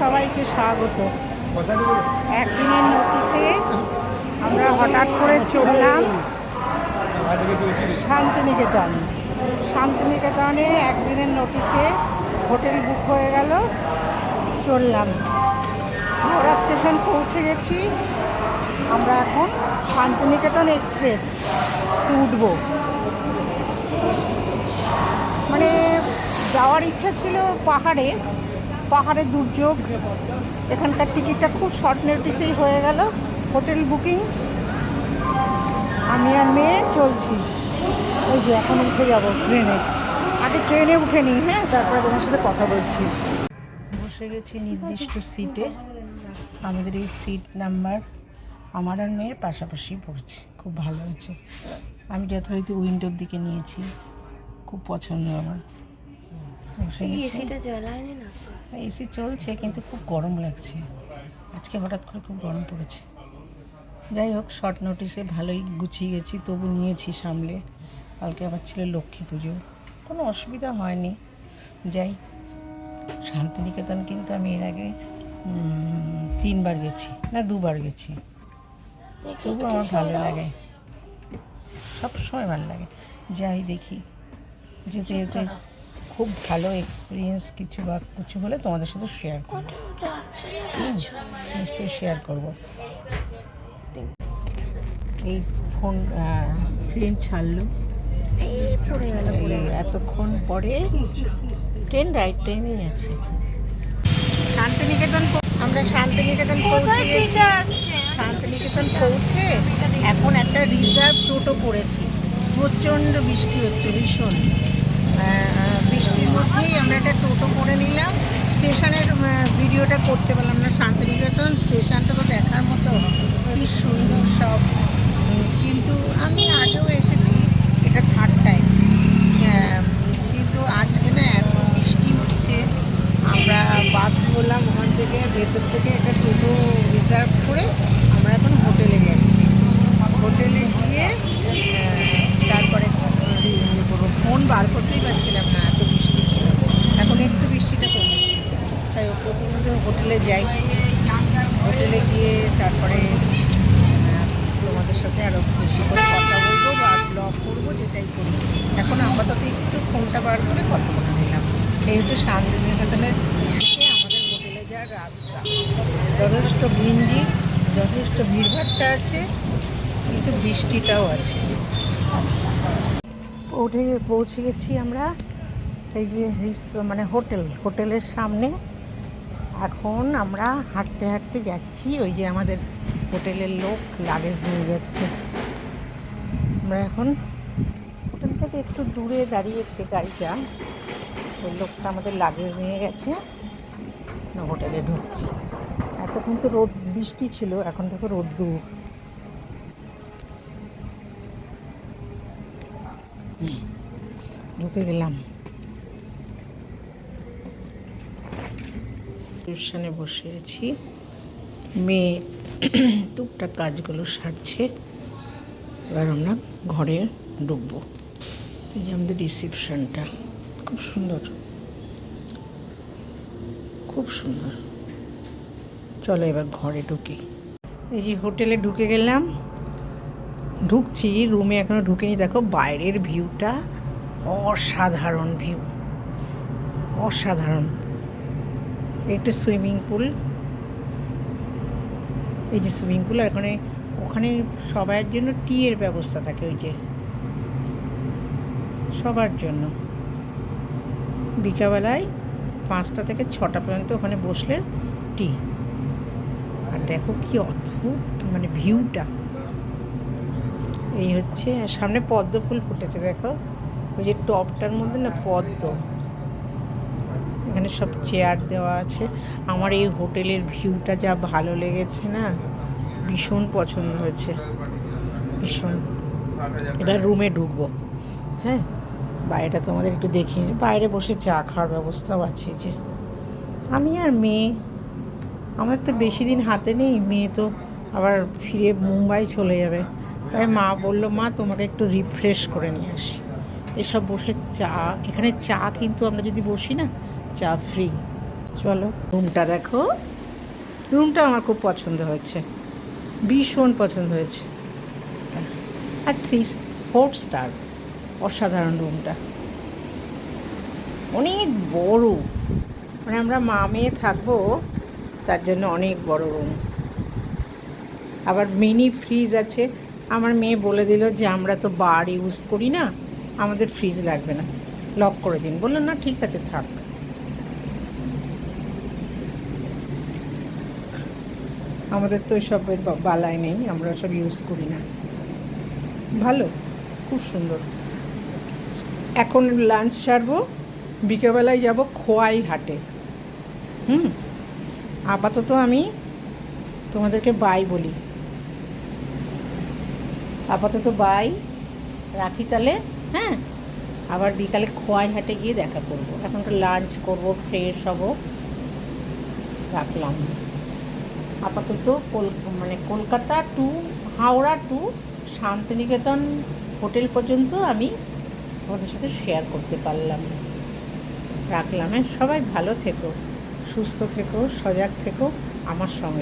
সবাইকে স্বাগত। একদিনের নোটিশে আমরা হঠাৎ করে চললাম শান্তিনিকেতন। শান্তিনিকেতনে একদিনের নোটিশে হোটেল বুক হয়ে গেল, চললাম। হাওড়া স্টেশন পৌঁছে গেছি। আমরা এখন শান্তিনিকেতন এক্সপ্রেস উঠবো। মানে যাওয়ার ইচ্ছা ছিল পাহাড়ে পাহাড়ে দুর্যোগ। এখানকার টিকিটটা খুব শর্ট নোটিসেই হয়ে গেল। Hotel booking. আমি আর মেয়ে চলছি। ওই যে এখন উঠে যাব ট্রেনে। আগে ট্রেনে উঠে নিই হ্যাঁ? তারপরে তোমার সাথে কথা বলছি। বসে গেছি নির্দিষ্ট সিটে আমাদের এই সিট নাম্বার আমার আর মেয়ের পাশাপাশি পড়ছে। খুব ভালো হয়েছে। আমি যথারীতি উইন্ডোর দিকে নিয়েছি। খুব পছন্দ আমার। বসে গেছি এসি চলছে কিন্তু খুব গরম লাগছে। আজকে হঠাৎ করে খুব গরম পড়েছে। যাই হোক শর্ট নোটিসে ভালোই গুছিয়ে গেছি তবু নিয়েছি সামলে। কালকে আবার ছিল লক্ষ্মী পুজো। কোনো অসুবিধা হয়নি। যাই শান্তিনিকেতন কিন্তু আমি এর আগে তিনবার গেছি না দুবার গেছি। তবু আমার ভালো লাগে। সব সময় ভালো লাগে। যাই দেখি যেতে যেতে খুব ভালো এক্সপিরিয়েন্স কিছু বা কিছু হলে তোমাদের সাথে শেয়ার করব। হুম, নিশ্চয়ই শেয়ার করব। এই ফোন ট্রেন ছাড়লো। এই পড়ে গেল এতক্ষণ পরে ট্রেন রাইট টাইমেই আছে। শান্তিনিকেতন আমরা শান্তিনিকেতন পৌঁছে গেছি। শান্তিনিকেতন পৌঁছে এখন একটা রিজার্ভ টোটো করেছি প্রচণ্ড বৃষ্টি হচ্ছে ভীষণ। মধ্যেই আমরা একটা টোটো করে নিলাম। স্টেশনের ভিডিওটা করতে পারলাম না, শান্তিনিকেতন স্টেশনটা তো দেখার মতো। কি সুন্দর সব। কিন্তু আমি আগেও এসেছি এটা থার্ড টাইম কিন্তু আজকে না এত বৃষ্টি হচ্ছে আমরা বাধ্য হলাম ওখান থেকে ভেতর থেকে একটা টোটো রিজার্ভ করে আমরা এখন হোটেলে যাচ্ছি হোটেলে গিয়ে আহ, তারপরে ফোন বার করতেই পারছিলাম না এত বৃষ্টি ছিল এখন একটু বৃষ্টিটা কমেছে তাই প্রথমত হোটেলে যাই। হোটেলে গিয়ে তারপরে তোমাদের সাথে আরও বেশি করে কথা বলব বা ব্লগ করব, যেটাই করব এখন আপাতত একটু ফোনটা বার করে কথা বলে নিলাম। এই হচ্ছে শান্তিনিকেতনের আমাদের হোটেলে যাওয়ার রাস্তা, যথেষ্ট ভিন্ডি যথেষ্ট ভিড়ভাট্টা আছে, কিন্তু বৃষ্টিটাও আছে। উঠে পৌঁছে গেছি আমরা, এই যে মানে হোটেল, হোটেলের সামনে। এখন আমরা হাঁটতে হাঁটতে যাচ্ছি, ওই যে আমাদের হোটেলের লোক লাগেজ নিয়ে যাচ্ছে। আমরা এখন হোটেল থেকে একটু দূরে দাঁড়িয়েছে গাড়িটা ওই লোকটা আমাদের লাগেজ নিয়ে গেছে হোটেলে ঢুকছি। এতক্ষণ তো রোদ, বৃষ্টি ছিল, এখন দেখো রোদ্দুর ঢুকে গেলাম। টিউশনে বসে আছি মেয়ে টুকটাক কাজগুলো সারছে। এবার আমরা ঘরে ঢুকবো। এই যে আমাদের রিসেপশনটা। খুব সুন্দর। খুব সুন্দর। চলো এবার ঘরে ঢুকি। এই যে হোটেলে ঢুকে গেলাম। ঢুকছি, রুমে এখনও ঢুকিনি। দেখো বাইরের ভিউটা অসাধারণ ভিউ। অসাধারণ। একটা সুইমিং পুল। এই যে সুইমিং পুল, আর ওখানে সবার জন্য টিয়ের ব্যবস্থা থাকে ওই যে। সবার জন্য। বিকাবেলায় পাঁচটা থেকে ছটা পর্যন্ত ওখানে বসলে টি। আর দেখো কি অদ্ভুত মানে ভিউটা। এই হচ্ছে, সামনে পদ্ম ফুল ফুটেছে, দেখো। ওই যে টবটার মধ্যে না পদ্ম? এখানে সব চেয়ার দেওয়া আছে। আমার এই হোটেলের ভিউটা যা ভালো লেগেছে না, ভীষণ পছন্দ হয়েছে। ভীষণ। এবার রুমে ঢুকবো। হ্যাঁ বাইরেটা তোমাদের একটু দেখিয়ে বাইরে বসে চা খাওয়ার ব্যবস্থাও আছে যে। আমি আর মেয়ে আমার তো বেশি দিন হাতে নেই, মেয়ে তো আবার ফিরে মুম্বাই চলে যাবে। তাই মা বলল, মা, তোমাকে একটু রিফ্রেশ করে নিয়ে আসি। এসব বসে চা, এখানে চা কিন্তু আমরা যদি বসি না, চা ফ্রি চলো রুমটা দেখো। রুমটা আমার খুব পছন্দ হয়েছে। ভীষণ পছন্দ হয়েছে। আর থ্রি ফোর স্টার অসাধারণ রুমটা অনেক বড়। মানে আমরা মা মেয়ে থাকব, তার জন্য অনেক বড় রুম আবার মিনি ফ্রিজ আছে। আমার মেয়ে বলে দিল যে আমরা তো বার ইউজ করি না। আমাদের ফ্রিজ লাগবে না। লক করে দিন। বলল না, ঠিক আছে, থাক। আমাদের তো এসবের বা- বালাই নেই, আমরা সব ইউজ করি না। ভালো, খুব সুন্দর। এখন লাঞ্চ সারবো, বিকেলবেলায় যাব খোয়াই হাটে হুম? আপাতত আমি তোমাদেরকে বাই বলি। আপাতত বাই রাখি তাহলে হ্যাঁ? আবার বিকালে খোয়াই হাটে গিয়ে দেখা করব। এখন তো লাঞ্চ করব ফ্রেশ হব। রাখলাম। আপাতত কল মানে Kolkata to Howrah to Shantiniketan hotel পর্যন্ত আমি তোমাদের সাথে শেয়ার করতে পারলাম। রাখলাম হ্যাঁ? সবাই ভালো থেকো, সুস্থ থেকো, সজাগ থেকো আমার সঙ্গে।